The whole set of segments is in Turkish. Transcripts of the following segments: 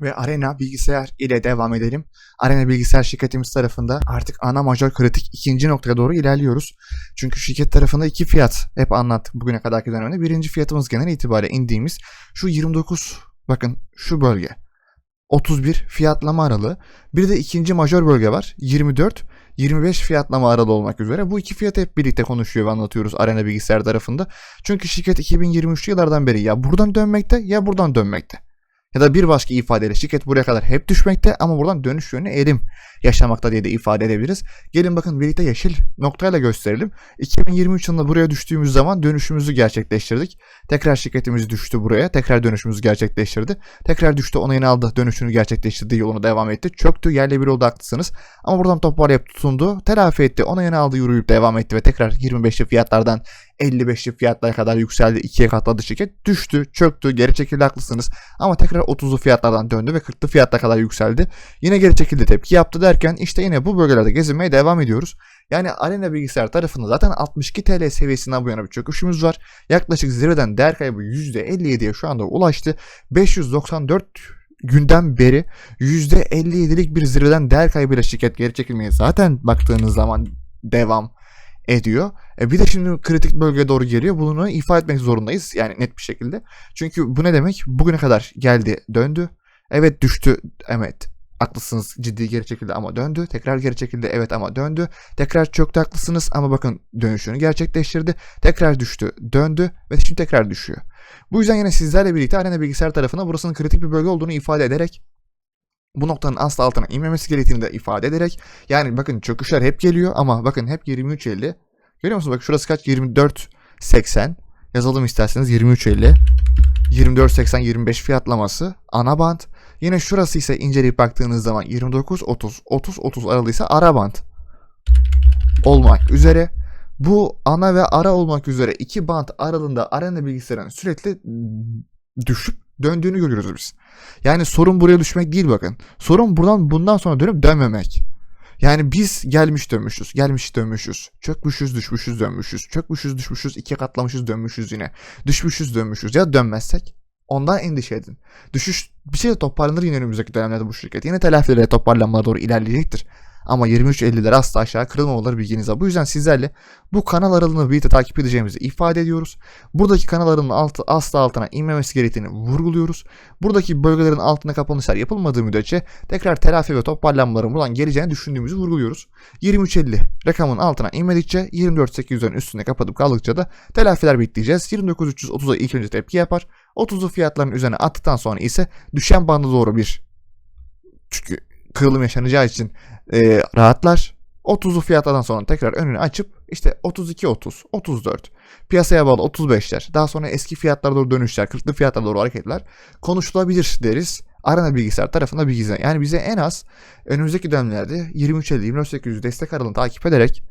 Ve Arena Bilgisayar ile devam edelim. Arena Bilgisayar şirketimiz tarafında artık ana majör kritik ikinci noktaya doğru ilerliyoruz. Çünkü şirket tarafında iki fiyat hep anlattık bugüne kadarki dönemde. Birinci fiyatımız genel itibariyle indiğimiz şu 29 bakın şu bölge. 31 fiyatlama aralığı. Bir de ikinci majör bölge var. 24 25 fiyatlama aralığı olmak üzere. Bu iki fiyat hep birlikte konuşuyor ve anlatıyoruz Arena Bilgisayar tarafında. Çünkü şirket 2023'lü yıllardan beri ya buradan dönmekte ya buradan dönmekte. Ya da bir başka ifadeyle şirket buraya kadar hep düşmekte ama buradan dönüş yönü erim yaşamakta diye de ifade edebiliriz. Gelin bakın birlikte yeşil noktayla gösterelim. 2023 yılında buraya düştüğümüz zaman dönüşümüzü gerçekleştirdik. Tekrar şirketimiz düştü buraya. Tekrar dönüşümüzü gerçekleştirdi. Tekrar düştü onayını aldı. Dönüşünü gerçekleştirdi. Yolunu devam etti. Çöktü. Yerle bir oldu haklısınız. Ama buradan toparlayıp tutundu. Telafi etti. Onayını aldı. Yürüyüp devam etti ve tekrar 25'li fiyatlardan 55'li fiyatlara kadar yükseldi. ikiye katladı şirket. Düştü, çöktü, geri çekildi haklısınız. Ama tekrar 30'lu fiyatlardan döndü ve 40'lı fiyatlara kadar yükseldi. Yine geri çekildi tepki yaptı derken işte yine bu bölgelerde gezinmeye devam ediyoruz. Yani Arena Bilgisayar tarafında zaten 62 TL seviyesinden bu yana bir çöküşümüz var. Yaklaşık zirveden değer kaybı %57'ye şu anda ulaştı. 594 günden beri %57'lik bir zirveden değer kaybıyla şirket geri çekilmeye zaten baktığınız zaman devam ediyor. E bir de şimdi kritik bölgeye doğru geliyor. Bunu ifade etmek zorundayız. Yani net bir şekilde. Çünkü bu ne demek? Bugüne kadar geldi, döndü. Evet düştü. Evet. Haklısınız ciddi geri çekildi ama döndü. Tekrar geri çekildi evet ama döndü. Tekrar çöktü haklısınız ama bakın dönüşünü gerçekleştirdi. Tekrar düştü, döndü ve şimdi tekrar düşüyor. Bu yüzden yine sizlerle birlikte Arena Bilgisayar tarafına burasının kritik bir bölge olduğunu ifade ederek bu noktanın asla altına inmemesi gerektiğini de ifade ederek yani bakın çöküşler hep geliyor ama bakın hep 23.50 görüyor musunuz? Bak şurası kaç? 24.80 yazalım isterseniz 23.50 24.80 25 fiyatlaması. Ana band. Yine şurası ise inceleyip baktığınız zaman 29.30 30.30 aralığı ise ara band olmak üzere. Bu ana ve ara olmak üzere iki band aralığında arena bilgisayarın sürekli düşüp döndüğünü görüyoruz biz. Yani sorun buraya düşmek değil bakın. Sorun buradan bundan sonra dönüp dönmemek. Yani biz gelmiş dönmüşüz, gelmiş dönmüşüz, çökmüşüz, düşmüşüz, dönmüşüz, çökmüşüz, düşmüşüz, iki katlamışız, dönmüşüz yine, düşmüşüz, dönmüşüz. Ya dönmezsek? Ondan endişe edin. Düşüş bir şey de toparlanır yine önümüzdeki dönemlerde bu şirket. Yine telafilere toparlanmalara doğru ilerleyecektir. Ama 23.50'ler asla aşağı kırılmamaları bilginize. Bu yüzden sizlerle bu kanal aralığını birlikte takip edeceğimizi ifade ediyoruz. Buradaki kanal aralığının altı, asla altına inmemesi gerektiğini vurguluyoruz. Buradaki bölgelerin altına kapanışlar yapılmadığı müddetçe tekrar telafi ve toparlanmaların buradan geleceğini düşündüğümüzü vurguluyoruz. 23.50 rakamın altına inmedikçe 24.800'ün üstünde kapatıp kaldıkça da telafiler bekleyeceğiz. 29.330'a ilk önce tepki yapar. 30'lu fiyatların üzerine attıktan sonra ise düşen bandı doğru bir çünkü kırılım yaşanacağı için e, rahatlar. 30'lu fiyatlardan sonra tekrar önünü açıp işte 32 30, 34, piyasaya bağlı 35'ler, daha sonra eski fiyatlara doğru dönüşler, 40'lı fiyatlara doğru hareketler konuşulabilir deriz. Arena bilgisayar tarafında bilgisayar. Yani bize en az önümüzdeki dönemlerde 23.50 24.800 destek aralığını takip ederek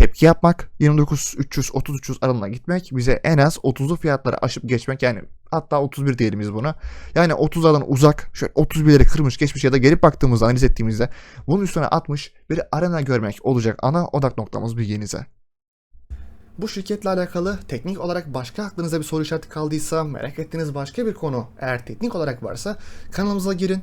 tepki yapmak, 29 300 30 300 aralığına gitmek, bize en az 30'lu fiyatları aşıp geçmek yani hatta 31 diyelim biz buna. Yani 30 alan uzak, şöyle 31'leri kırmış geçmiş ya da gelip baktığımızda analiz ettiğimizde bunun üstüne atmış bir arena görmek olacak ana odak noktamız bilginize. Bu şirketle alakalı teknik olarak başka aklınıza bir soru işareti kaldıysa, merak ettiğiniz başka bir konu eğer teknik olarak varsa kanalımıza girin,